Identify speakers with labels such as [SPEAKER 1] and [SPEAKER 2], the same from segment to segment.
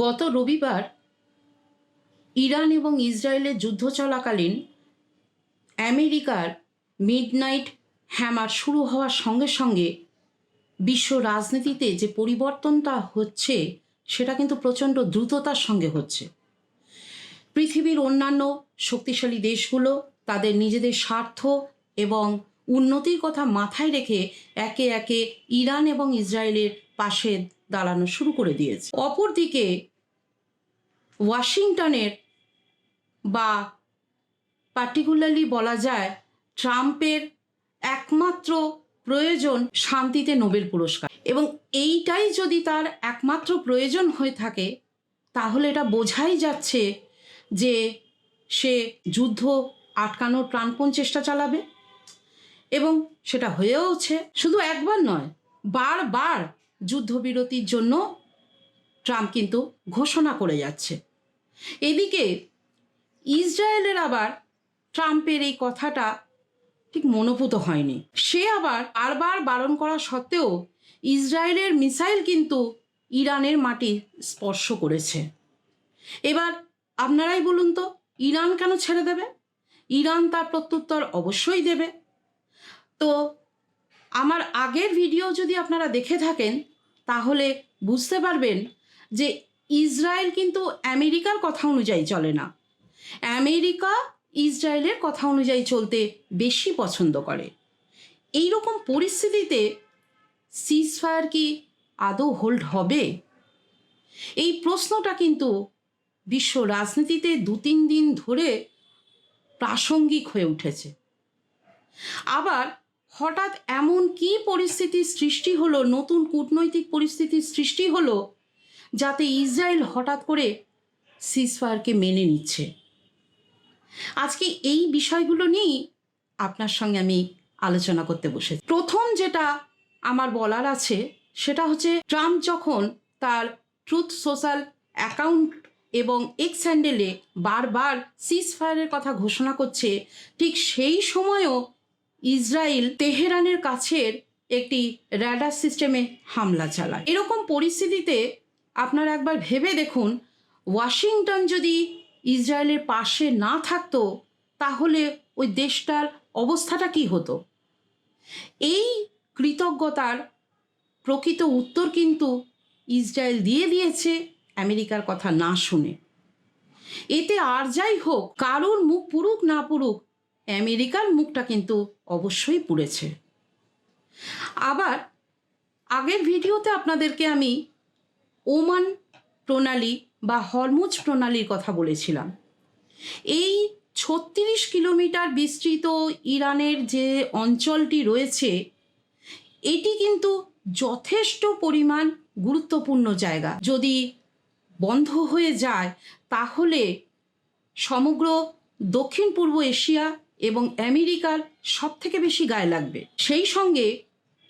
[SPEAKER 1] গত রবিবার ইরান এবং ইসরায়েলের যুদ্ধ চলাকালীন আমেরিকার মিডনাইট হ্যামার শুরু হওয়ার সঙ্গে সঙ্গে বিশ্ব রাজনীতিতে যে পরিবর্তনটা হচ্ছে, সেটা কিন্তু প্রচণ্ড দ্রুততার সঙ্গে হচ্ছে। পৃথিবীর অন্যান্য শক্তিশালী দেশগুলো তাদের নিজেদের স্বার্থ এবং উন্নতির কথা মাথায় রেখে একে একে ইরান এবং ইসরায়েলের পাশে দাঁড়ানো শুরু করে দিয়েছে। অপরদিকে ওয়াশিংটনের বা পার্টিকুলারলি বলা যায় ট্রাম্পের একমাত্র প্রয়োজন শান্তিতে নোবেল পুরস্কার। এবং এইটাই যদি তার একমাত্র প্রয়োজন হয়ে থাকে, তাহলে এটা বোঝাই যাচ্ছে যে সে যুদ্ধ আটকানোর প্রাণপণ চেষ্টা চালাবে এবং সেটা হয়েওছে। শুধু একবার নয়, বারবার যুদ্ধবিরতির জন্য ট্রাম্প কিন্তু ঘোষণা করে যাচ্ছে। এদিকে ইসরায়েলের আবার ট্রাম্পের এই কথাটা ঠিক মনোভূত হয়নি। সে আবার বারবার বারণ করা সত্ত্বেও ইসরায়েলের মিসাইল কিন্তু ইরানের মাটি স্পর্শ করেছে। এবার আপনারাই বলুন তো, ইরান কেন ছেড়ে দেবে? ইরান তার প্রত্যুত্তর অবশ্যই দেবে। তো আমার আগের ভিডিও যদি আপনারা দেখে থাকেন, তাহলে বুঝতে পারবেন যে ইসরায়েল কিন্তু আমেরিকার কথা অনুযায়ী চলে না। আমেরিকা ইসরায়েলের কথা অনুযায়ী চলতে বেশি পছন্দ করে। এই রকম পরিস্থিতিতে সিজফায়ার কি আদৌ হোল্ড হবে? এই প্রশ্নটা কিন্তু বিশ্ব রাজনীতিতে দু তিন দিন ধরে প্রাসঙ্গিক হয়ে উঠেছে। আবার হঠাৎ এমন কি পরিস্থিতির সৃষ্টি হলো, নতুন কূটনৈতিক পরিস্থিতির সৃষ্টি হলো যাতে ইসরায়েল হঠাৎ করে সিজফায়ারকে মেনে নিচ্ছে। আজকে এই বিষয়গুলো নিয়েই আপনার সঙ্গে আমি আলোচনা করতে বসেছি। প্রথম যেটা আমার বলার আছে, সেটা হচ্ছে ট্রাম্প যখন তার ট্রুথ সোশ্যাল অ্যাকাউন্ট এবং এক্স হ্যান্ডেলে বারবার সিজ ফায়ারের কথা ঘোষণা করছে, ঠিক সেই সময়ও ইসরায়েল তেহরানের কাছের একটি র্যাডার সিস্টেমে হামলা চালায়। এরকম পরিস্থিতিতে আপনারা একবার ভেবে দেখুন, ওয়াশিংটন যদি ইসরায়েলের পাশে না থাকতো, তাহলে ওই দেশটার অবস্থাটা কি হতো? এই কৃতজ্ঞতার প্রকৃত উত্তর কিন্তু ইসরায়েল দিয়ে দিয়েছে আমেরিকার কথা না শুনে। এতে আর যাই হোক, কারোর মুখ পুরুক না পুরুক, আমেরিকার মুখটা কিন্তু অবশ্যই পুড়েছে। আবার আগের ভিডিওতে আপনাদেরকে আমি ওমান প্রণালী বা হরমুজ প্রণালীর কথা বলেছিলাম। এই ছত্রিশ কিলোমিটার বিস্তৃত ইরানের যে অঞ্চলটি রয়েছে, এটি কিন্তু যথেষ্ট পরিমাণ গুরুত্বপূর্ণ জায়গা। যদি বন্ধ হয়ে যায়, তাহলে সমগ্র দক্ষিণ পূর্ব এশিয়া এবং আমেরিকার সব থেকে বেশি গায়ে লাগবে। সেই সঙ্গে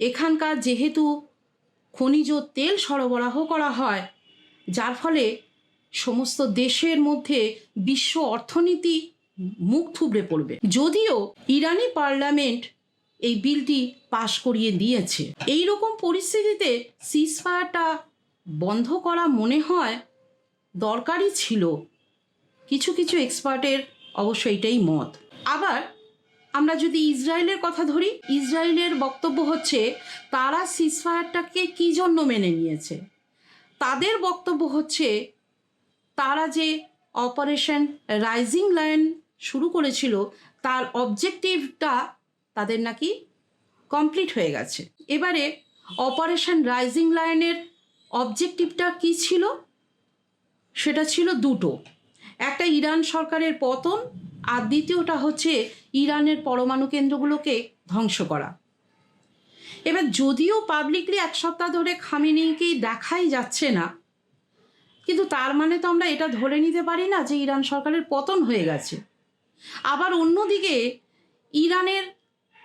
[SPEAKER 1] এখানকার যেহেতু খনিজ তেল সরবরাহ করা হয়, যার ফলে সমস্ত দেশের মধ্যে বিশ্ব অর্থনীতি মুখ থুবড়ে পড়বে। যদিও ইরানি পার্লামেন্ট এই বিলটি পাশ করিয়ে দিয়েছে। এই রকম পরিস্থিতিতে সিজফায়ারটা বন্ধ করা মনে হয় দরকারই ছিল। কিছু কিছু এক্সপার্টের অবশ্য এটাই মত। আবার আমরা যদি ইসরায়েলের কথা ধরি, ইসরায়েলের বক্তব্য হচ্ছে, তারা সিজফায়ারটাকে কী জন্য মেনে নিয়েছে? তাদের বক্তব্য হচ্ছে, তারা যে অপারেশন রাইজিং লায়ন শুরু করেছিল, তার অবজেক্টিভটা তাদের নাকি কমপ্লিট হয়ে গেছে। এবারে অপারেশন রাইজিং লায়নের অবজেক্টিভটা কি ছিল? সেটা ছিল দুটো। একটা ইরান সরকারের পতন আর দ্বিতীয়টা হচ্ছে ইরানের পরমাণু কেন্দ্রগুলোকে ধ্বংস করা। এবার যদিও পাবলিকলি এক সপ্তাহ ধরে খামিনিকেই দেখাই যাচ্ছে না, কিন্তু তার মানে তো আমরা এটা ধরে নিতে পারি না যে ইরান সরকারের পতন হয়ে গেছে। আবার অন্যদিকে ইরানের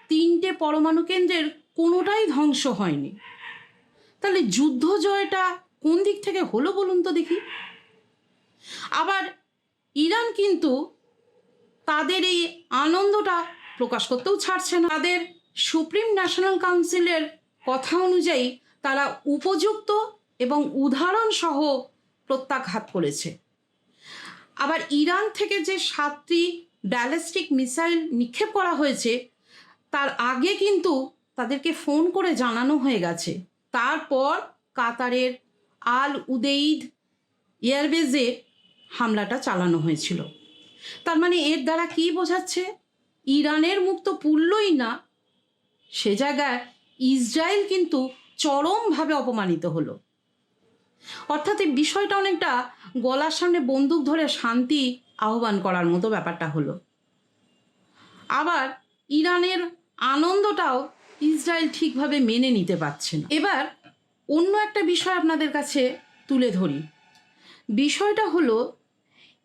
[SPEAKER 1] তিনটে পরমাণু কেন্দ্রের কোনোটাই ধ্বংস হয়নি। তাহলে যুদ্ধ জয়টা কোন দিক থেকে হলো বলুন তো দেখি। আবার ইরান কিন্তু তাদের এই আনন্দটা প্রকাশ করতেও ছাড়ছে না। তাদের সুপ্রিম ন্যাশনাল কাউন্সিলের কথা অনুযায়ী তারা উপযুক্ত এবং উদাহরণ সহ প্রত্যাঘাত করেছে। আবার ইরান থেকে যে সাতটি ব্যালিস্টিক মিসাইল নিক্ষেপ করা হয়েছে, তার আগে কিন্তু তাদেরকে ফোন করে জানানো হয়ে গেছে। তারপর কাতারের আল উদেইদ এয়ারবেজে হামলাটা চালানো হয়েছিল। তার মানে এর দ্বারা কি বোঝাচ্ছে? ইরানের মুখ তো পুড়লই না। সে জায়গায় ইসরায়েল কিন্তু চরমভাবে অপমানিত হলো। অর্থাৎ এই বিষয়টা অনেকটা গলার সামনে বন্দুক ধরে শান্তি আহ্বান করার মতো ব্যাপারটা হলো। আবার ইরানের আনন্দটাও ইসরায়েল ঠিকভাবে মেনে নিতে পারছে না। এবার অন্য একটা বিষয় আপনাদের কাছে তুলে ধরি। বিষয়টা হলো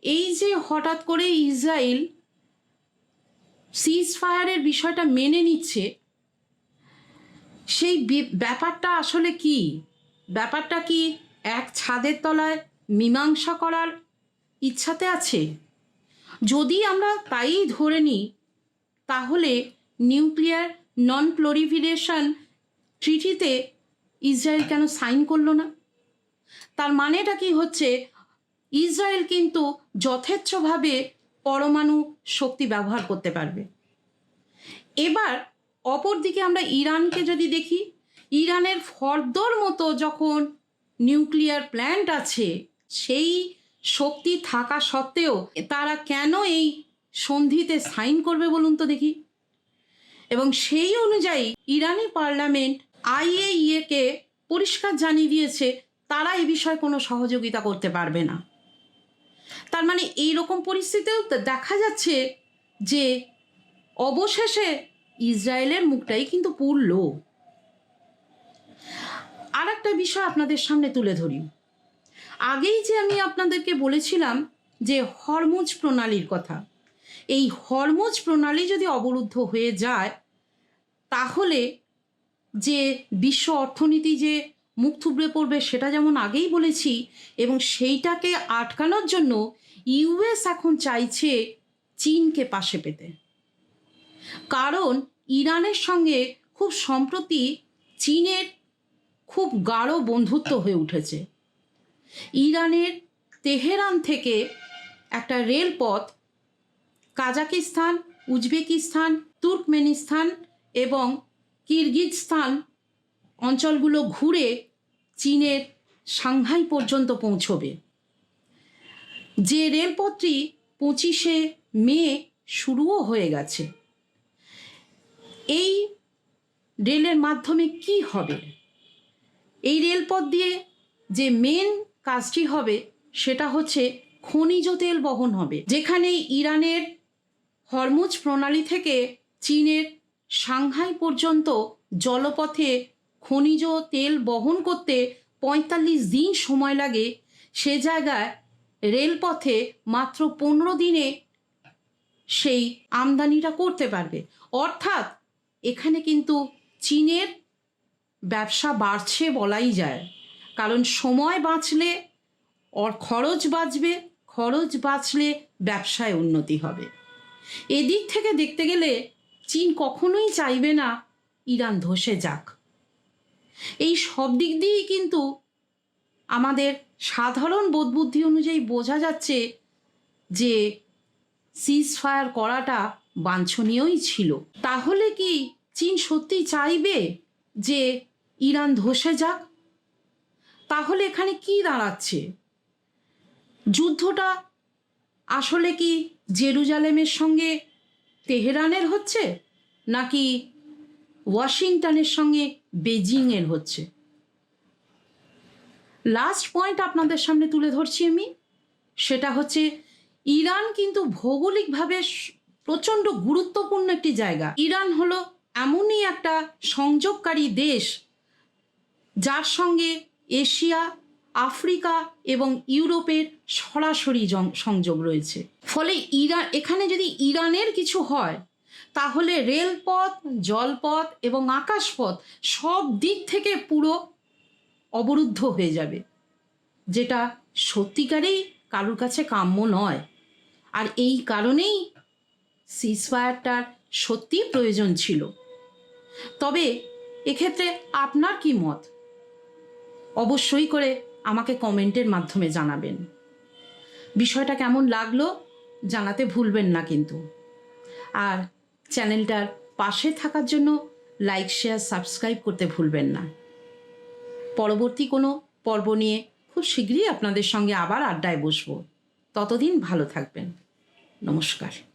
[SPEAKER 1] এই যে হঠাৎ করে ইসরায়েল সিজ ফায়ারের বিষয়টা মেনে নিচ্ছে, সেই ব্যাপারটা আসলে কি? ব্যাপারটা কি এক ছাদের তলায় মীমাংসা করার ইচ্ছাতে আছে? যদি আমরা তাই ধরে নিই, তাহলে নিউক্লিয়ার নন প্লোরিফিরেশন ট্রিটিতে ইসরায়েল কেন সাইন করল না? তার মানেটা কি হচ্ছে ইসরায়েল কিন্তু যথেচ্ছভাবে পরমাণু শক্তি ব্যবহার করতে পারবে। এবার অপরদিকে আমরা ইরানকে যদি দেখি, ইরানের ফর্দর মতো যখন নিউক্লিয়ার প্ল্যান্ট আছে, সেই শক্তি থাকা সত্ত্বেও তারা কেন এই সন্ধিতে সাইন করবে বলুন তো দেখি? এবং সেই অনুযায়ী ইরানি পার্লামেন্ট আইএইএকে পরিষ্কার জানিয়ে দিয়েছে, তারা এই বিষয়ে কোনো সহযোগিতা করতে পারবে না। তার মানে এই রকম পরিস্থিতিতেও তো দেখা যাচ্ছে যে অবশেষে ইসরায়েলের মুখটাই কিন্তু পুরল আর একটা বিষয় আপনাদের সামনে তুলে ধরি। আগেই যে আমি আপনাদেরকে বলেছিলাম যে হরমুজ প্রণালীর কথা, এই হরমুজ প্রণালী যদি অবরুদ্ধ হয়ে যায়, তাহলে যে বিশ্ব অর্থনীতি যে মুখ থুবড়ে পড়বে সেটা যেমন আগেই বলেছি এবং সেইটাকে আটকানোর জন্য ইউএস এখন চাইছে চীনকে পাশে পেতে। কারণ ইরানের সঙ্গে খুব সম্প্রতি চীনের খুব গাঢ় বন্ধুত্ব হয়ে উঠেছে। ইরানের তেহরান থেকে একটা রেলপথ কাজাকিস্তান, উজবেকিস্তান, তুর্কমেনিস্তান এবং কিরগিজস্তান অঞ্চলগুলো ঘুরে চীনের সাংহাই পর্যন্ত পৌঁছবে। যে রেলপথটি পঁচিশে মে শুরুও হয়ে গেছে। এই রেলের মাধ্যমে কি হবে? এই রেলপথ দিয়ে যে মেন কাজটি হবে, সেটা হচ্ছে খনিজ তেল বহন হবে, যেখানে ইরানের হরমুজ প্রণালী থেকে চীনের সাংহাই পর্যন্ত জলপথে খনিজ তেল বহন করতে পঁয়তাল্লিশ দিন সময় লাগে। সে জায়গায় রেলপথে মাত্র পনেরো দিনে সেই আমদানিটা করতে পারবে। অর্থাৎ এখানে কিন্তু চীনের ব্যবসা বাড়ছে বলাই যায়। কারণ সময় বাঁচলে খরচ বাঁচবে, খরচ বাঁচলে ব্যবসায় উন্নতি হবে। এদিক থেকে দেখতে গেলে চীন কখনোই চাইবে না ইরান ধসে যাক। এই সব দিক দিয়েই কিন্তু আমাদের সাধারণ বোধবুদ্ধি অনুযায়ী বোঝা যাচ্ছে যে সিজ ফায়ার করাটা বাঞ্ছনীয়ই ছিল। তাহলে কি চীন সত্যি চাইবে যে ইরান ধসে যাক? তাহলে এখানে কি দাঁড়াচ্ছে? যুদ্ধটা আসলে কি জেরুজালেমের সঙ্গে তেহরানের হচ্ছে? নাকি ওয়াশিংটনের সঙ্গে বেজিংয়ের হচ্ছে। লাস্ট পয়েন্ট আপনাদের সামনে তুলে ধরছি আমি, সেটা হচ্ছে ইরান কিন্তু ভৌগোলিকভাবে প্রচণ্ড গুরুত্বপূর্ণ একটি জায়গা। ইরান হলো এমনই একটা সংযোগকারী দেশ, যার সঙ্গে এশিয়া, আফ্রিকা এবং ইউরোপের সরাসরি সংযোগ রয়েছে। ফলে ইরান এখানে যদি ইরানের কিছু হয় তাহলে রেলপথ, জলপথ এবং আকাশপথ সব দিক থেকে পুরো অবরুদ্ধ হয়ে যাবে। যেটা সত্যিকারেই কারোর কাছে কাম্য নয়। আর এই কারণেই সিসফায়ারটার সত্যি প্রয়োজন ছিল। তবে এক্ষেত্রে আপনার কি মত? অবশ্যই করে আমাকে কমেন্টের মাধ্যমে জানাবেন। বিষয়টা কেমন লাগল জানাতে ভুলবেন না কিন্তু। আর চ্যানেলটার পাশে থাকার জন্য লাইক শেয়ার সাবস্ক্রাইব করতে ভুলবেন না। পরবর্তী কোনো পর্ব নিয়ে খুব শীঘ্রই আপনাদের সঙ্গে আবার আড্ডায় বসব। ততদিন ভালো থাকবেন। নমস্কার।